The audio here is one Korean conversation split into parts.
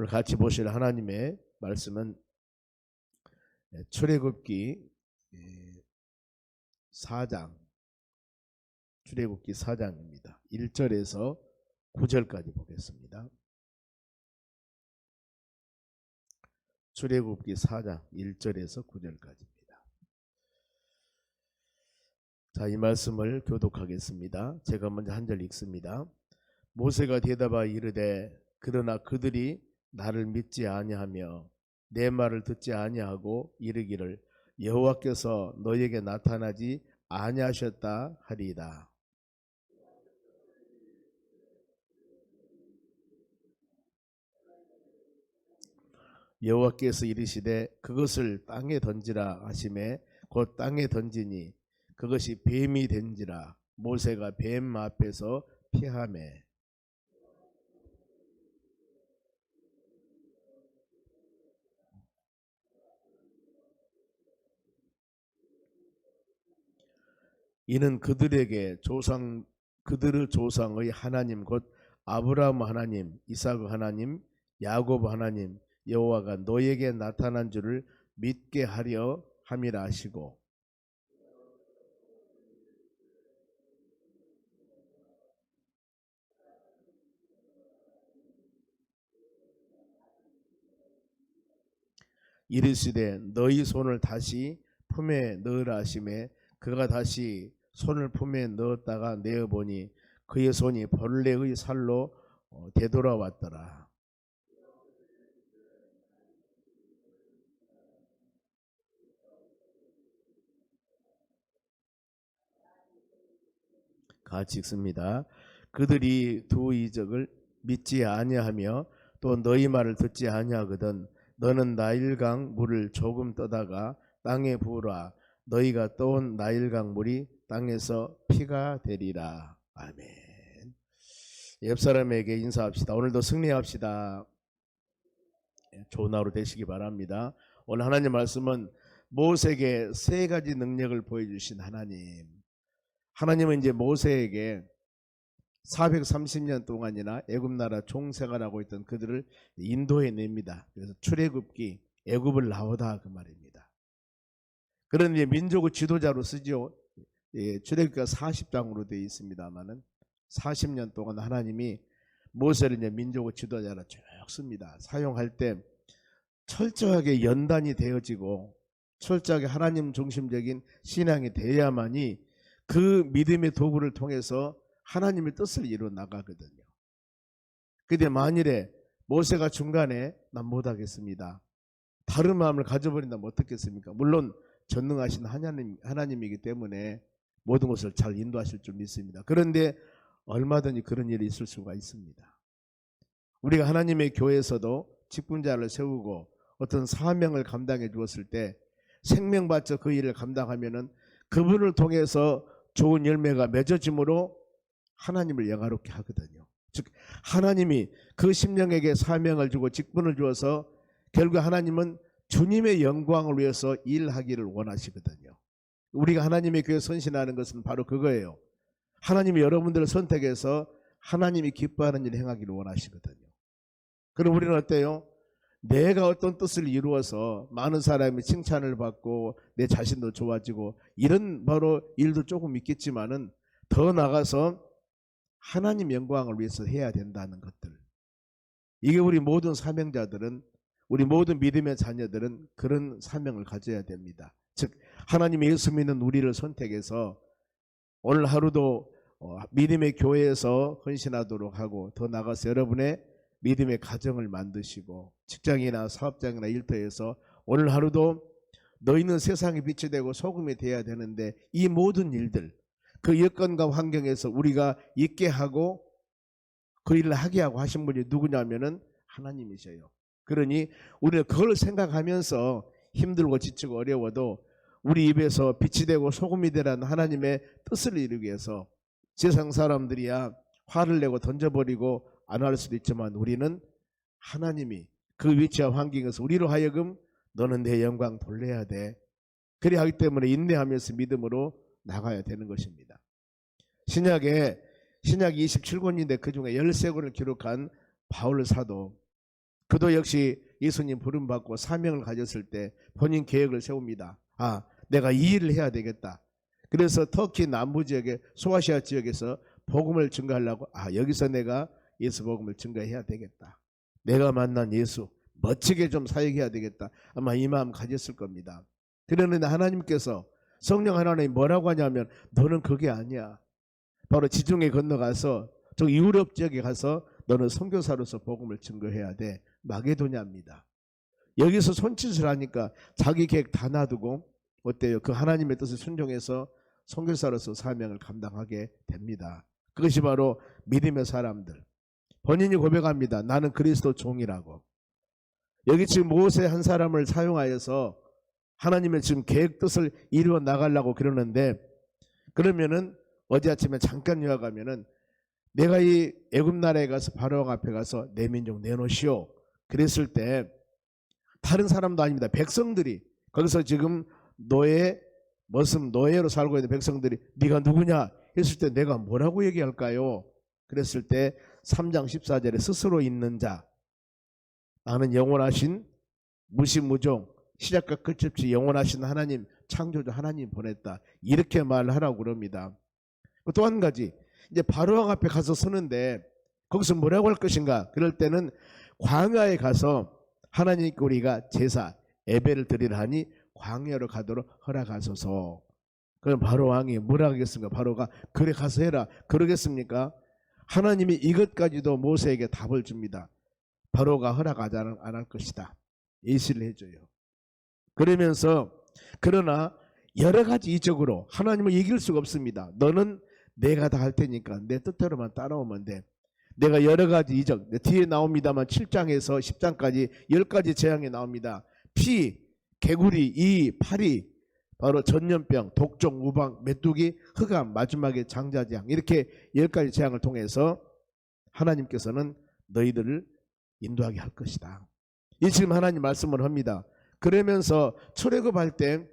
오늘 같이 보실 하나님의 말씀은 출애굽기 4장 출애굽기 4장입니다. 1절에서 9절까지 보겠습니다. 출애굽기 4장 1절에서 9절까지입니다. 자, 이 말씀을 교독하겠습니다. 제가 먼저 한 절 읽습니다. 모세가 대답하 이르되 그러나 그들이 나를 믿지 아니하며 내 말을 듣지 아니하고 이르기를 여호와께서 너에게 나타나지 아니하셨다 하리이다. 여호와께서 이르시되 그것을 땅에 던지라 하심에 곧 땅에 던지니 그것이 뱀이 된지라 모세가 뱀 앞에서 피하매 이는 그들에게 조상 그들의 조상의 하나님 곧 아브라함 하나님, 이삭 하나님, 야곱 하나님 여호와가 너에게 나타난 줄을 믿게 하려 함이라 하시고. 이르시되 너희 손을 다시 품에 넣으라 하심에 그가 다시 손을 품에 넣었다가 내어 보니 그의 손이 벌레의 살로 어, 되돌아왔더라. 같이 읽습니다. 그들이 두 이적을 믿지 아니하며 또 너희 말을 듣지 아니하거든 너는 나일강 물을 조금 떠다가 땅에 부으라 너희가 떠온 나일강 물이 땅에서 피가 되리라 아멘 옆 사람에게 인사합시다 오늘도 승리합시다 예, 좋은 하루 되시기 바랍니다 오늘 하나님 말씀은 모세에게 세 가지 능력을 보여주신 하나님 하나님은 이제 모세에게 430년 동안이나 애굽 나라 종생활 하고 있던 그들을 인도해 냅니다. 그래서 출애굽기 애굽을 나오다 그 말입니다. 그런 이제 민족의 지도자로 쓰죠. 예, 출애굽기가 40장으로 되어 있습니다만은 40년 동안 하나님이 모세를 이제 민족의 지도자로 쭉 씁니다. 사용할 때 철저하게 연단이 되어지고 철저하게 하나님 중심적인 신앙이 되어야만이 그 믿음의 도구를 통해서 하나님의 뜻을 이루어 나가거든요. 근데 만일에 모세가 중간에 난 못하겠습니다. 다른 마음을 가져버린다면 어떻겠습니까? 물론 전능하신 하나님, 하나님이기 때문에 모든 것을 잘 인도하실 줄 믿습니다. 그런데 얼마든지 그런 일이 있을 수가 있습니다. 우리가 하나님의 교회에서도 직분자를 세우고 어떤 사명을 감당해 주었을 때 생명받쳐 그 일을 감당하면은 그분을 통해서 좋은 열매가 맺어짐으로 하나님을 영화롭게 하거든요. 즉 하나님이 그 심령에게 사명을 주고 직분을 주어서 결국 하나님은 주님의 영광을 위해서 일하기를 원하시거든요. 우리가 하나님의 교회 선신하는 것은 바로 그거예요. 하나님이 여러분들을 선택해서 하나님이 기뻐하는 일을 행하기를 원하시거든요. 그럼 우리는 어때요? 내가 어떤 뜻을 이루어서 많은 사람이 칭찬을 받고 내 자신도 좋아지고 이런 바로 일도 조금 있겠지만은 더 나가서 하나님 영광을 위해서 해야 된다는 것들. 이게 우리 모든 사명자들은 우리 모든 믿음의 자녀들은 그런 사명을 가져야 됩니다. 즉 하나님 예수 믿는 우리를 선택해서 오늘 하루도 어, 믿음의 교회에서 헌신하도록 하고 더 나가서 여러분의 믿음의 가정을 만드시고 직장이나 사업장이나 일터에서 오늘 하루도 너희는 세상의 빛이 되고 소금이 되어야 되는데 이 모든 일들 그 여건과 환경에서 우리가 있게 하고 그 일을 하게 하고 하신 분이 누구냐면은 하나님이셔요. 그러니 우리는 그걸 생각하면서 힘들고 지치고 어려워도 우리 입에서 빛이 되고 소금이 되라는 하나님의 뜻을 이루기 위해서 세상 사람들이야 화를 내고 던져버리고 안 할 수도 있지만 우리는 하나님이 그 위치와 환경에서 우리로 하여금 너는 내 영광 돌려야 돼. 그래 하기 때문에 인내하면서 믿음으로 나가야 되는 것입니다. 신약에 신약 27권인데 그 중에 13권을 기록한 바울 사도 그도 역시 예수님 부름받고 사명을 가졌을 때 본인 계획을 세웁니다. 아, 내가 이 일을 해야 되겠다. 그래서 터키 남부 지역의 소아시아 지역에서 복음을 증거하려고 아, 여기서 내가 예수 복음을 증거해야 되겠다. 내가 만난 예수 멋지게 좀 사역해야 되겠다. 아마 이 마음 가졌을 겁니다. 그러는데 하나님께서 성령 하나님이 뭐라고 하냐면 너는 그게 아니야. 바로 지중해 건너가서 저 유럽 지역에 가서 너는 선교사로서 복음을 증거해야 돼. 마게도냐입니다. 여기서 손짓을 하니까 자기 계획 다 놔두고 어때요? 그 하나님의 뜻을 순종해서 선교사로서 사명을 감당하게 됩니다. 그것이 바로 믿음의 사람들. 본인이 고백합니다. 나는 그리스도 종이라고. 여기 지금 모세 한 사람을 사용하여서 하나님의 지금 계획 뜻을 이루어 나가려고 그러는데 그러면은 어제 아침에 잠깐 요약하면은 내가 이 애굽 나라에 가서 바로 앞에 가서 내 민족 내놓으시오. 그랬을 때 다른 사람도 아닙니다. 백성들이 거기서 지금 노예 머슴 노예로 살고 있는 백성들이 네가 누구냐? 했을 때 내가 뭐라고 얘기할까요? 그랬을 때 3장 14절에 스스로 있는 자. 나는 영원하신 무시무종 시작과 끝이 없이 영원하신 하나님 창조주 하나님 보냈다. 이렇게 말하라고 그럽니다. 또 한 가지. 이제 바로왕 앞에 가서 서는데 거기서 뭐라고 할 것인가? 그럴 때는 광야에 가서 하나님께 우리가 제사 예배를 드리라 하니 광야로 가도록 허락하소서. 그럼 바로 왕이 뭐라 하겠습니까? 바로가 그래 가서 해라. 그러겠습니까? 하나님이 이것까지도 모세에게 답을 줍니다. 바로가 허락하지 안할 것이다. 예시를 해줘요. 그러면서 그러나 여러 가지 이적으로 하나님을 이길 수가 없습니다. 너는 내가 다 할 테니까 내 뜻대로만 따라오면 돼. 내가 여러 가지 이적 뒤에 나옵니다만 7장에서 10장까지 10가지 재앙이 나옵니다. 피, 개구리, 이, 파리, 바로 전염병, 독종, 우방, 메뚜기, 흑암, 마지막에 장자재앙 이렇게 10가지 재앙을 통해서 하나님께서는 너희들을 인도하게 할 것이다. 이 지금 하나님 말씀을 합니다. 그러면서 출애굽할 때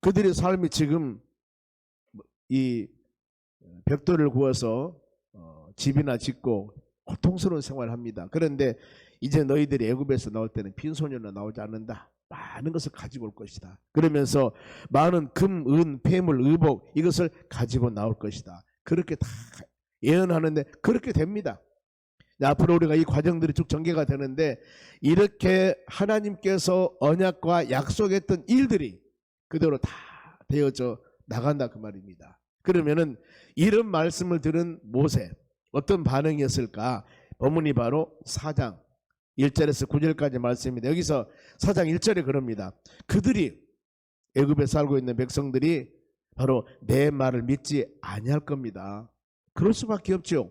그들의 삶이 지금 이 벽돌을 구워서 어, 집이나 짓고 고통스러운 생활을 합니다. 그런데 이제 너희들이 애굽에서 나올 때는 빈손으로 나오지 않는다. 많은 것을 가지고 올 것이다. 그러면서 많은 금, 은, 폐물, 의복 이것을 가지고 나올 것이다. 그렇게 다 예언하는데 그렇게 됩니다. 앞으로 우리가 이 과정들이 쭉 전개가 되는데 이렇게 하나님께서 언약과 약속했던 일들이 그대로 다 되어져 나간다 그 말입니다. 그러면은 이런 말씀을 들은 모세 어떤 반응이었을까? 본문이 바로 4장 1절에서 9절까지 말씀입니다. 여기서 4장 1절에 그럽니다. 그들이 애굽에 살고 있는 백성들이 바로 내 말을 믿지 아니할 겁니다. 그럴 수밖에 없죠.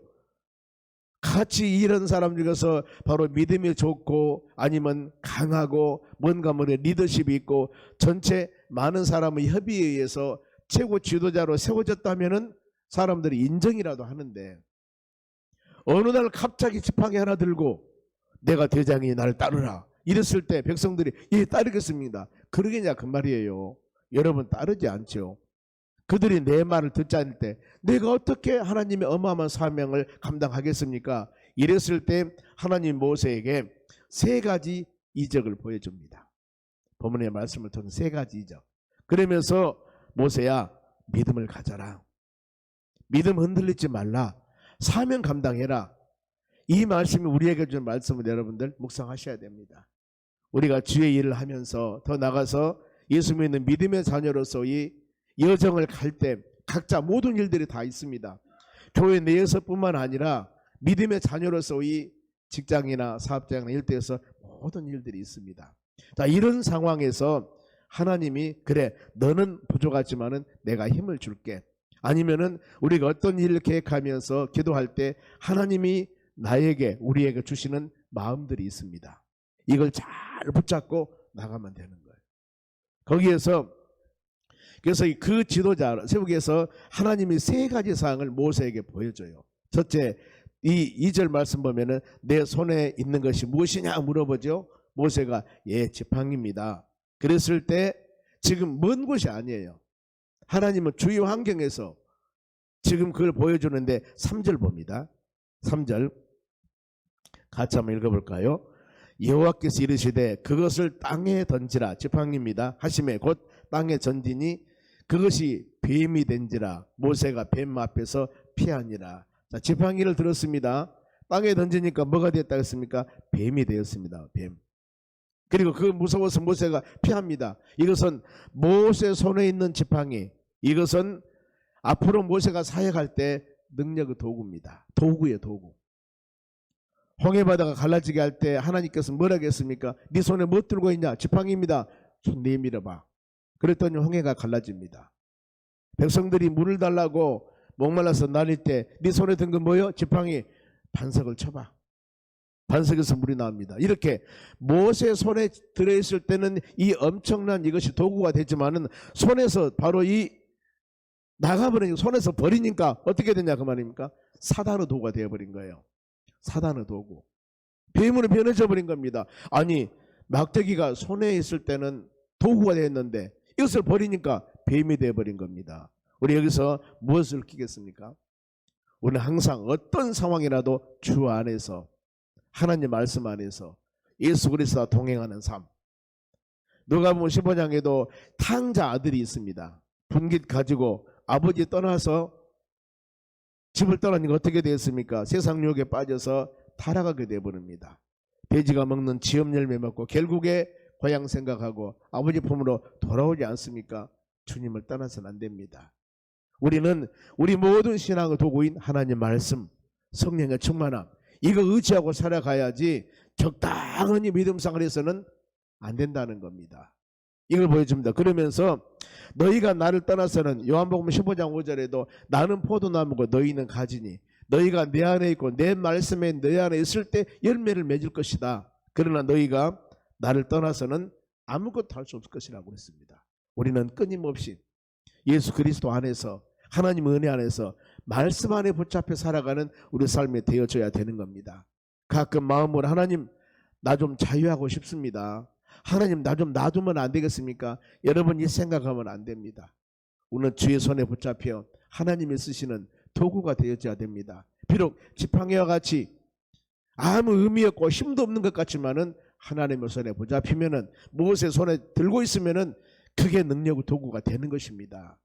같이 이런 사람 중에서 바로 믿음이 좋고 아니면 강하고 뭔가 뭐 리더십이 있고 전체 많은 사람의 협의에 의해서 최고 지도자로 세워졌다면은 사람들이 인정이라도 하는데 어느 날 갑자기 지팡이 하나 들고 내가 대장이 나를 따르라 이랬을 때 백성들이 예 따르겠습니다. 그러겠냐 그 말이에요. 여러분 따르지 않죠. 그들이 내 말을 듣지 않을 때 내가 어떻게 하나님의 어마어마한 사명을 감당하겠습니까? 이랬을 때 하나님 모세에게 세 가지 이적을 보여줍니다. 본문의 말씀을 통해 세 가지 이적. 그러면서 모세야 믿음을 가져라. 믿음 흔들리지 말라. 사명 감당해라. 이 말씀이 우리에게 준 말씀을 여러분들 묵상하셔야 됩니다. 우리가 주의 일을 하면서 더 나가서 예수 믿는 믿음의 자녀로서의 여정을 갈 때 각자 모든 일들이 다 있습니다. 교회 내에서뿐만 아니라 믿음의 자녀로서의 직장이나 사업장이나 일대에서 모든 일들이 있습니다. 자, 이런 상황에서 하나님이 그래 너는 부족하지만은 내가 힘을 줄게. 아니면은 우리가 어떤 일을 계획하면서 기도할 때 하나님이 나에게 우리에게 주시는 마음들이 있습니다. 이걸 잘 붙잡고 나가면 되는 거예요. 거기에서 그래서 그 지도자 세우기에서 하나님이 세 가지 사항을 모세에게 보여줘요. 첫째, 이 2절 말씀 보면은 내 손에 있는 것이 무엇이냐 물어보죠. 모세가 예, 지팡입니다. 그랬을 때 지금 먼 곳이 아니에요. 하나님은 주요 환경에서 지금 그걸 보여주는데 3절 봅니다. 3절 같이 한번 읽어볼까요? 여호와께서 이르시되 그것을 땅에 던지라 지팡이입니다. 하심에 곧 땅에 던지니 그것이 뱀이 된지라 모세가 뱀 앞에서 피하니라. 자 지팡이를 들었습니다. 땅에 던지니까 뭐가 됐다 했습니까? 뱀이 되었습니다. 뱀. 그리고 그 무서워서 모세가 피합니다. 이것은 모세 손에 있는 지팡이. 이것은 앞으로 모세가 사역할 때 능력의 도구입니다. 도구예요, 도구. 홍해 바다가 갈라지게 할 때 하나님께서 뭐라고 했습니까? 네 손에 뭐 들고 있냐? 지팡이입니다. 손 내밀어 봐. 그랬더니 홍해가 갈라집니다. 백성들이 물을 달라고 목말라서 날릴 때 네 손에 든 건 뭐요? 지팡이. 반석을 쳐봐. 반석에서 물이 나옵니다. 이렇게 모세 손에 들어있을 때는 이 엄청난 이것이 도구가 되지만은 손에서 바로 이 나가버리니까 손에서 버리니까 어떻게 되냐 그 말입니까? 사단의 도구가 되어버린 거예요. 사단의 도구. 뱀으로 변해져 버린 겁니다. 아니 막대기가 손에 있을 때는 도구가 되었는데 이것을 버리니까 뱀이 되어버린 겁니다. 우리 여기서 무엇을 끼겠습니까? 우리는 항상 어떤 상황이라도 주 안에서 하나님 말씀 안에서 예수 그리스도와 동행하는 삶. 누가복음 15장에도 탕자 아들이 있습니다. 분깃 가지고 아버지 떠나서 집을 떠나니까 어떻게 되었습니까? 세상 유혹에 빠져서 타락하게 되어버립니다. 돼지가 먹는 지엄 열매 먹고 결국에 고향 생각하고 아버지 품으로 돌아오지 않습니까? 주님을 떠나서는 안 됩니다. 우리는 우리 모든 신앙의 도구인 하나님 말씀, 성령의 충만함, 이거 의지하고 살아가야지 적당히 믿음 생활에서는 안 된다는 겁니다. 이걸 보여줍니다. 그러면서 너희가 나를 떠나서는 요한복음 15장 5절에도 나는 포도나무고 너희는 가지니 너희가 내 안에 있고 내 말씀에 너 안에 있을 때 열매를 맺을 것이다. 그러나 너희가 나를 떠나서는 아무것도 할 수 없을 것이라고 했습니다. 우리는 끊임없이 예수 그리스도 안에서 하나님 은혜 안에서 말씀 안에 붙잡혀 살아가는 우리 삶이 되어져야 되는 겁니다. 가끔 마음으로 하나님 나 좀 자유하고 싶습니다. 하나님 나 좀 놔두면 안 되겠습니까? 여러분 이 생각하면 안 됩니다. 우리는 주의 손에 붙잡혀 하나님이 쓰시는 도구가 되어져야 됩니다. 비록 지팡이와 같이 아무 의미 없고 힘도 없는 것 같지만은 하나님의 손에 붙잡히면은 무엇의 손에 들고 있으면은 그게 능력의 도구가 되는 것입니다.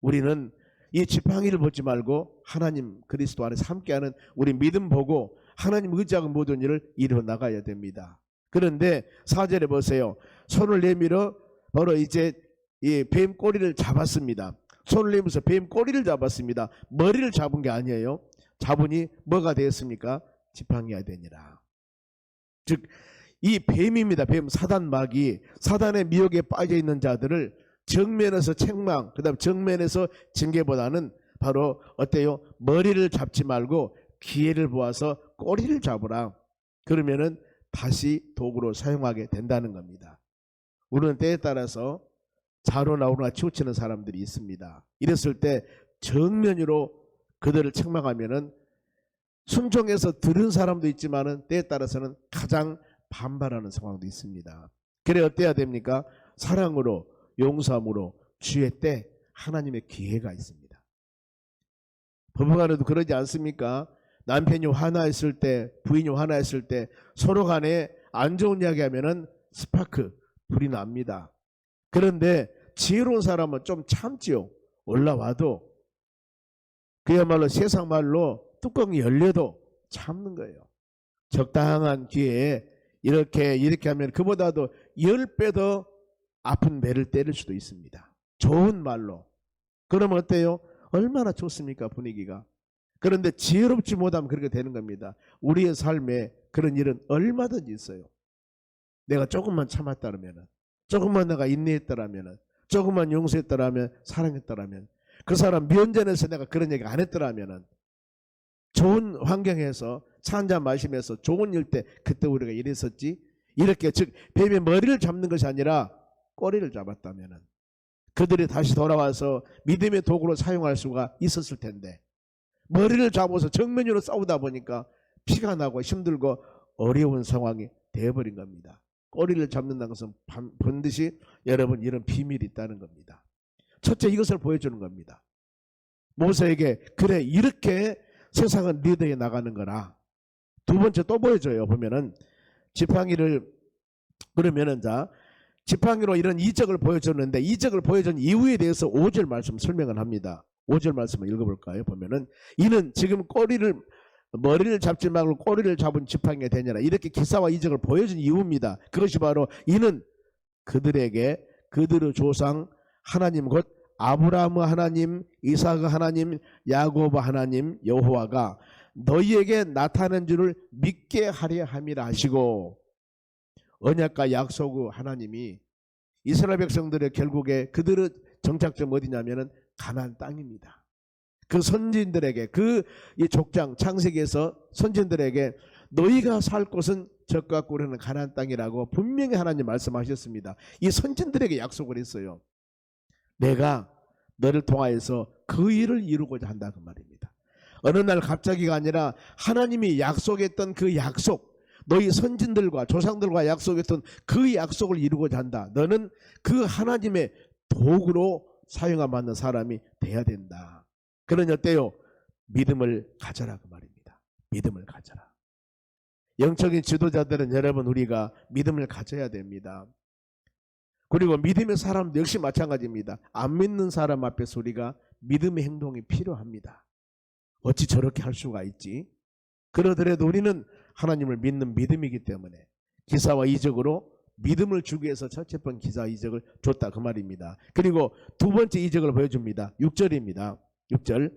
우리는 이 지팡이를 보지 말고 하나님 그리스도 안에서 함께하는 우리 믿음 보고 하나님 의지하고 모든 일을 이루어 나가야 됩니다. 그런데 사절에 보세요. 손을 내밀어 바로 이제 이 뱀 꼬리를 잡았습니다. 손을 내밀어서 뱀 꼬리를 잡았습니다. 머리를 잡은 게 아니에요. 잡으니 뭐가 되었습니까? 지팡이가 되니라. 즉 이 뱀입니다. 뱀 사단 마귀 사단의 미혹에 빠져 있는 자들을 정면에서 책망 그 다음 정면에서 징계보다는 바로 어때요? 머리를 잡지 말고 기회를 보아서 꼬리를 잡으라. 그러면은 다시 도구로 사용하게 된다는 겁니다. 우리는 때에 따라서 자로 나오거나 치우치는 사람들이 있습니다. 이랬을 때 정면으로 그들을 책망하면은 순종해서 들은 사람도 있지만은 때에 따라서는 가장 반발하는 상황도 있습니다. 그래 어때야 됩니까? 사랑으로 용서함으로 주의 때 하나님의 기회가 있습니다. 부부간에도 그러지 않습니까? 남편이 화나했을 때, 부인이 화나했을 때 서로 간에 안 좋은 이야기 하면은 스파크, 불이 납니다. 그런데 지혜로운 사람은 좀 참지요. 올라와도 그야말로 세상 말로 뚜껑이 열려도 참는 거예요. 적당한 기회에 이렇게 이렇게 하면 그보다도 열배더 아픈 배를 때릴 수도 있습니다. 좋은 말로. 그러면 어때요? 얼마나 좋습니까 분위기가. 그런데 지혜롭지 못하면 그렇게 되는 겁니다. 우리의 삶에 그런 일은 얼마든지 있어요. 내가 조금만 참았다면, 조금만 내가 인내했더라면, 조금만 용서했더라면, 사랑했더라면, 그 사람 면전에서 내가 그런 얘기 안 했더라면, 좋은 환경에서 차 한잔 마시면서 좋은 일 때 그때 우리가 이랬었지. 이렇게 즉 뱀의 머리를 잡는 것이 아니라 꼬리를 잡았다면은 그들이 다시 돌아와서 믿음의 도구로 사용할 수가 있었을 텐데 머리를 잡아서 정면으로 싸우다 보니까 피가 나고 힘들고 어려운 상황이 되어버린 겁니다. 꼬리를 잡는다는 것은 반- 반드시 여러분 이런 비밀이 있다는 겁니다. 첫째 이것을 보여주는 겁니다. 모세에게 그래 이렇게 세상은 리더에 나가는 거라. 두 번째 또 보여줘요. 보면은 지팡이를 그러면은 자 지팡이로 이런 이적을 보여줬는데 이적을 보여준 이유에 대해서 5절 말씀 설명을 합니다. 5절 말씀을 읽어볼까요? 보면은 이는 지금 꼬리를 머리를 잡지 말고 꼬리를 잡은 지팡이가 되냐라 이렇게 기사와 이적을 보여준 이유입니다. 그것이 바로 이는 그들에게 그들의 조상 하나님 곧 아브라함 하나님, 이삭 하나님, 야고보 하나님 여호와가 너희에게 나타난 줄을 믿게 하려 함이라 하시고 언약과 약속의 하나님이 이스라엘 백성들의 결국에 그들의 정착점 어디냐면은 가나안 땅입니다. 그 선진들에게 그 이 족장 창세기에서 선진들에게 너희가 살 곳은 적과 꿀하는 가나안 땅이라고 분명히 하나님 말씀하셨습니다. 이 선진들에게 약속을 했어요. 내가 너를 통하여서 그 일을 이루고자 한다 그 말입니다. 어느 날 갑자기가 아니라 하나님이 약속했던 그 약속, 너희 선진들과 조상들과 약속했던 그 약속을 이루고자 한다. 너는 그 하나님의 도구로 사용하 맞는 사람이 돼야 된다. 그러니 어때요? 믿음을 가져라 그 말입니다. 믿음을 가져라. 영적인 지도자들은 여러분 우리가 믿음을 가져야 됩니다. 그리고 믿음의 사람도 역시 마찬가지입니다. 안 믿는 사람 앞에서 우리가 믿음의 행동이 필요합니다. 어찌 저렇게 할 수가 있지? 그러더라도 우리는 하나님을 믿는 믿음이기 때문에 기사와 이적으로 믿음을 주기 위해서 첫째 번 기사 이적을 줬다 그 말입니다. 그리고 두 번째 이적을 보여줍니다. 6절입니다. 6절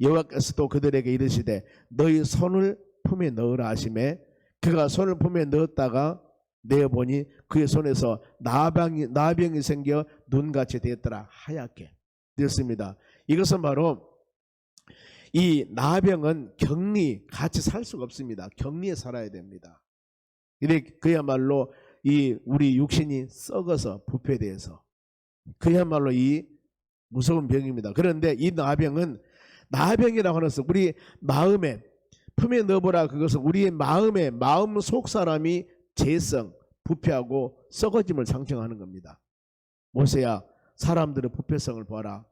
여호와께서도 그들에게 이르시되 너희 손을 품에 넣으라 하심에 그가 손을 품에 넣었다가 내어보니 그의 손에서 나병이, 나병이 생겨 눈같이 되었더라 하얗게 되었습니다. 이것은 바로 이 나병은 격리 같이 살 수가 없습니다. 격리에 살아야 됩니다. 이래 그야말로 이 우리 육신이 썩어서 부패돼서 그야말로 이 무서운 병입니다. 그런데 이 나병은 나병이라고 하는 것은 우리 마음에 품에 넣어보라 그것은 우리의 마음에 마음 속 사람이 재성, 부패하고 썩어짐을 상징하는 겁니다. 모세야 사람들의 부패성을 봐라.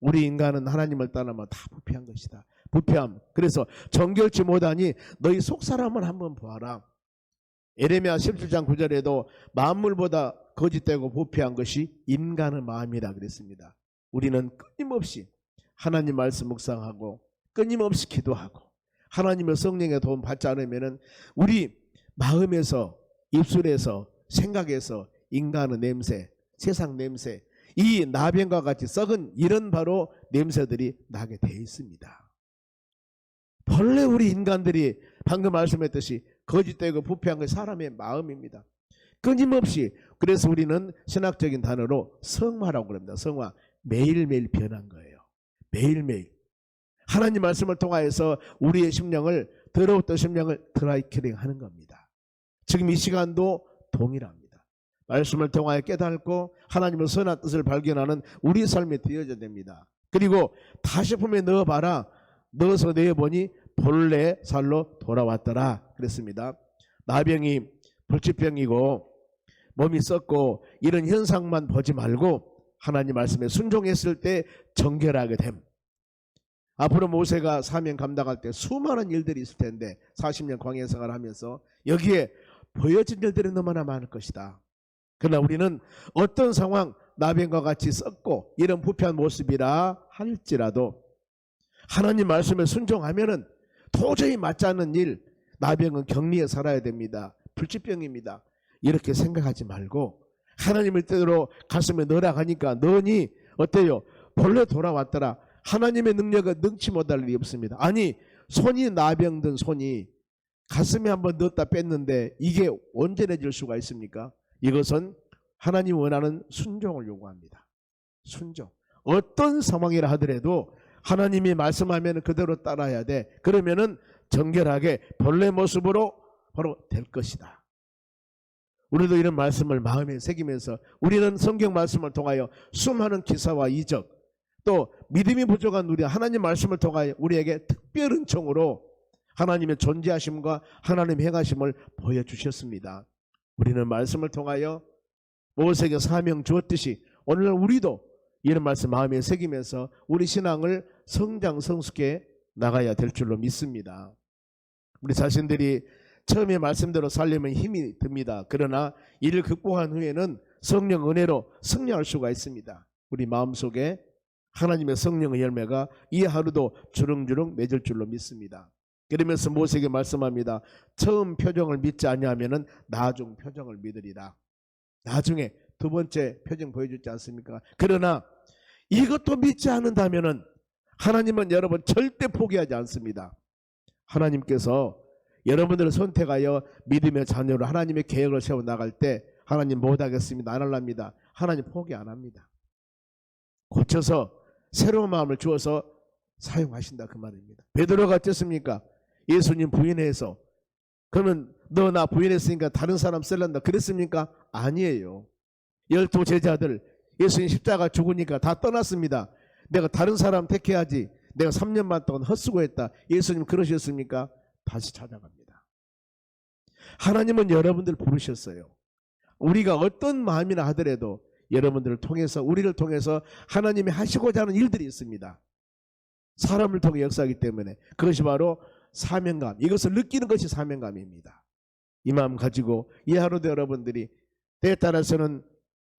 우리 인간은 하나님을 떠나면 다 부패한 것이다. 부패함. 그래서 정결치 못하니 너희 속 사람을 한번 보아라. 에레미야 17장 9절에도 만물보다 거짓되고 부패한 것이 인간의 마음이라 그랬습니다. 우리는 끊임없이 하나님 말씀 묵상하고 끊임없이 기도하고 하나님의 성령의 도움 받지 않으면은 우리 마음에서 입술에서 생각에서 인간의 냄새, 세상 냄새, 이 나병과 같이 썩은 이런 바로 냄새들이 나게 돼 있습니다. 본래 우리 인간들이 방금 말씀했듯이 거짓되고 부패한 것 사람의 마음입니다. 끊임없이 그래서 우리는 신학적인 단어로 성화라고 그럽니다. 성화 매일매일 변한 거예요. 매일매일 하나님 말씀을 통하여서 우리의 심령을 더러웠던 심령을 드라이클링 하는 겁니다. 지금 이 시간도 동일합니다. 말씀을 통하여 깨닫고 하나님의 선한 뜻을 발견하는 우리 삶이 되어져야 됩니다. 그리고 다시 품에 넣어봐라. 넣어서 내어보니 본래 살로 돌아왔더라. 그랬습니다. 나병이 불치병이고 몸이 썩고 이런 현상만 보지 말고 하나님 말씀에 순종했을 때 정결하게 됨. 앞으로 모세가 사명 감당할 때 수많은 일들이 있을 텐데 40년 광야 생활을 하면서 여기에 보여진 일들이 너무나 많을 것이다. 그러나 우리는 어떤 상황 나병과 같이 썩고 이런 부패한 모습이라 할지라도 하나님 말씀에 순종하면은 도저히 맞지 않는 일 나병은 격리에 살아야 됩니다. 불치병입니다. 이렇게 생각하지 말고 하나님의 뜻대로 가슴에 넣으라 하니까 너니 어때요? 본래 돌아왔더라. 하나님의 능력을 능치 못할 일이 없습니다. 아니 손이 나병든 손이 가슴에 한번 넣었다 뺐는데 이게 온전해질 수가 있습니까? 이것은 하나님 원하는 순종을 요구합니다. 순종. 어떤 상황이라 하더라도 하나님이 말씀하면 그대로 따라야 돼. 그러면은 정결하게 본래 모습으로 바로 될 것이다. 우리도 이런 말씀을 마음에 새기면서 우리는 성경 말씀을 통하여 수많은 기사와 이적 또 믿음이 부족한 우리 하나님 말씀을 통하여 우리에게 특별 은총으로 하나님의 존재하심과 하나님의 행하심을 보여주셨습니다. 우리는 말씀을 통하여 모세에게 사명 주었듯이 오늘 우리도 이런 말씀 마음에 새기면서 우리 신앙을 성장 성숙해 나가야 될 줄로 믿습니다. 우리 자신들이 처음에 말씀대로 살려면 힘이 듭니다. 그러나 이를 극복한 후에는 성령 은혜로 승리할 수가 있습니다. 우리 마음속에 하나님의 성령의 열매가 이 하루도 주렁주렁 맺을 줄로 믿습니다. 그러면서 모세에게 말씀합니다. 처음 표정을 믿지 아니하면은 나중 표정을 믿으리라. 나중에 두 번째 표정 보여줬지 않습니까? 그러나 이것도 믿지 않는다면은 하나님은 여러분 절대 포기하지 않습니다. 하나님께서 여러분들을 선택하여 믿음의 자녀로 하나님의 계획을 세워 나갈 때 하나님 못하겠습니다. 안 할랍니다. 하나님 포기 안 합니다. 고쳐서 새로운 마음을 주어서 사용하신다 그 말입니다. 베드로가 어땠습니까? 예수님 부인해서 그러면 너나 부인했으니까 다른 사람 쓸란다 그랬습니까? 아니에요. 열두 제자들 예수님 십자가 죽으니까 다 떠났습니다. 내가 다른 사람 택해야지. 내가 3년 반 동안 헛수고했다. 예수님 그러셨습니까? 다시 찾아갑니다. 하나님은 여러분들 부르셨어요. 우리가 어떤 마음이나 하더라도 여러분들을 통해서 우리를 통해서 하나님이 하시고자 하는 일들이 있습니다. 사람을 통해 역사하기 때문에 그것이 바로 사명감. 이것을 느끼는 것이 사명감입니다. 이 마음 가지고 이 하루도 여러분들이 때에 따라서는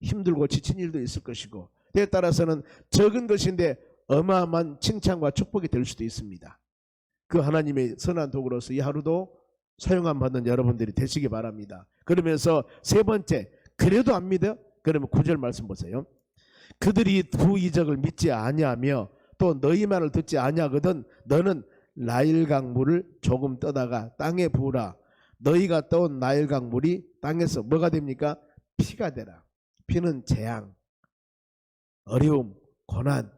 힘들고 지친 일도 있을 것이고 때에 따라서는 적은 것인데 어마어마한 칭찬과 축복이 될 수도 있습니다. 그 하나님의 선한 도구로서 이 하루도 사용함 받는 여러분들이 되시기 바랍니다. 그러면서 세 번째 그래도 안 믿어? 그러면 구절 말씀 보세요. 그들이 두 이적을 믿지 아니하며 또 너희 말을 듣지 아니하거든 너는 나일 강 물을 조금 떠다가 땅에 부으라 너희가 떠온 나일 강 물이 땅에서 뭐가 됩니까? 피가 되라. 피는 재앙, 어려움, 고난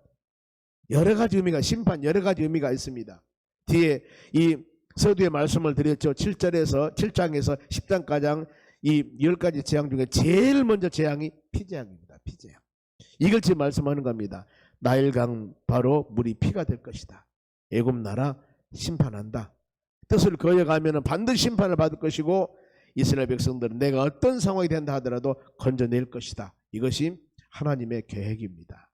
여러 가지 의미가 심판 여러 가지 의미가 있습니다. 뒤에 이 서두에 말씀을 드렸죠. 7절에서 7장에서 10장까지 이열 가지 재앙 중에 제일 먼저 재앙이 피재앙입니다. 피재앙. 이걸 지금 말씀하는 겁니다. 나일강 바로 물이 피가 될 것이다. 애굽 나라 심판한다. 뜻을 거여가면 반드시 심판을 받을 것이고 이스라엘 백성들은 내가 어떤 상황이 된다 하더라도 건져낼 것이다. 이것이 하나님의 계획입니다.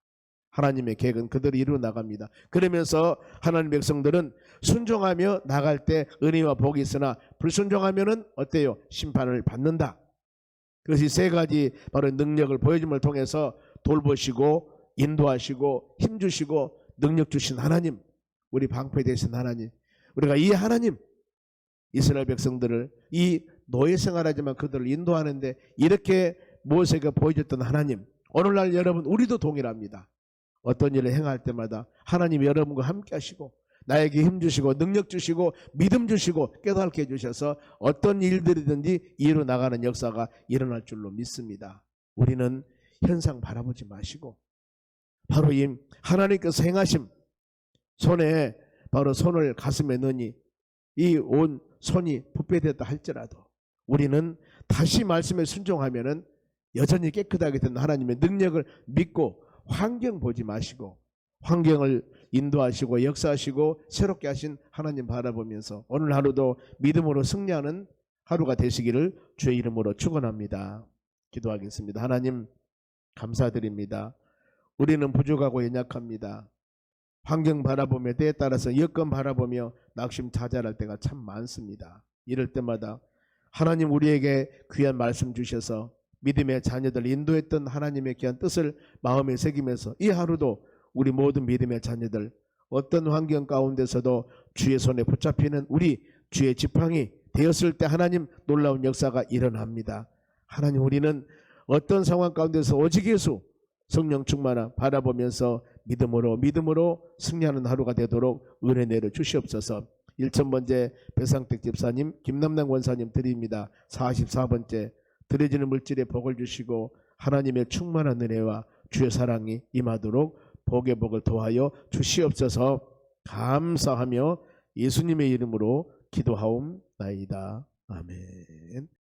하나님의 계획은 그대로 이루어 나갑니다. 그러면서 하나님 백성들은 순종하며 나갈 때 은혜와 복이 있으나 불순종하면은 어때요? 심판을 받는다. 그것이 세 가지 바로 능력을 보여줌을 통해서 돌보시고 인도하시고 힘주시고 능력 주신 하나님, 우리 방패 되신 하나님, 우리가 이 하나님 이스라엘 백성들을 이 노예 생활하지만 그들을 인도하는데 이렇게 모세가 보여줬던 하나님, 오늘날 여러분 우리도 동일합니다. 어떤 일을 행할 때마다 하나님 여러분과 함께 하시고 나에게 힘 주시고 능력 주시고 믿음 주시고 깨닫게 해주셔서 어떤 일들이든지 이루 나가는 역사가 일어날 줄로 믿습니다. 우리는 현상 바라보지 마시고 바로 이 하나님께서 행하심 손에 바로 손을 가슴에 넣으니 이 온 손이 부패됐다 할지라도 우리는 다시 말씀에 순종하면은 여전히 깨끗하게 된 하나님의 능력을 믿고 환경 보지 마시고 환경을 인도하시고 역사하시고 새롭게 하신 하나님 바라보면서 오늘 하루도 믿음으로 승리하는 하루가 되시기를 주의 이름으로 축원합니다. 기도하겠습니다. 하나님 감사드립니다. 우리는 부족하고 연약합니다. 환경 바라보며 때에 따라서 여건 바라보며 낙심 자잘할 때가 참 많습니다. 이럴 때마다 하나님 우리에게 귀한 말씀 주셔서 믿음의 자녀들 인도했던 하나님의 귀한 뜻을 마음에 새기면서 이 하루도 우리 모든 믿음의 자녀들 어떤 환경 가운데서도 주의 손에 붙잡히는 우리 주의 지팡이 되었을 때 하나님 놀라운 역사가 일어납니다. 하나님 우리는 어떤 상황 가운데서 오직 예수 성령 충만하 바라보면서 믿음으로 믿음으로 승리하는 하루가 되도록 은혜 내려 주시옵소서. 1천 번째 배상택 집사님 김남남 권사님 드립니다. 44번째 드려지는 물질에 복을 주시고 하나님의 충만한 은혜와 주의 사랑이 임하도록 복의 복을 도하여 주시옵소서 감사하며 예수님의 이름으로 기도하옵나이다. 아멘.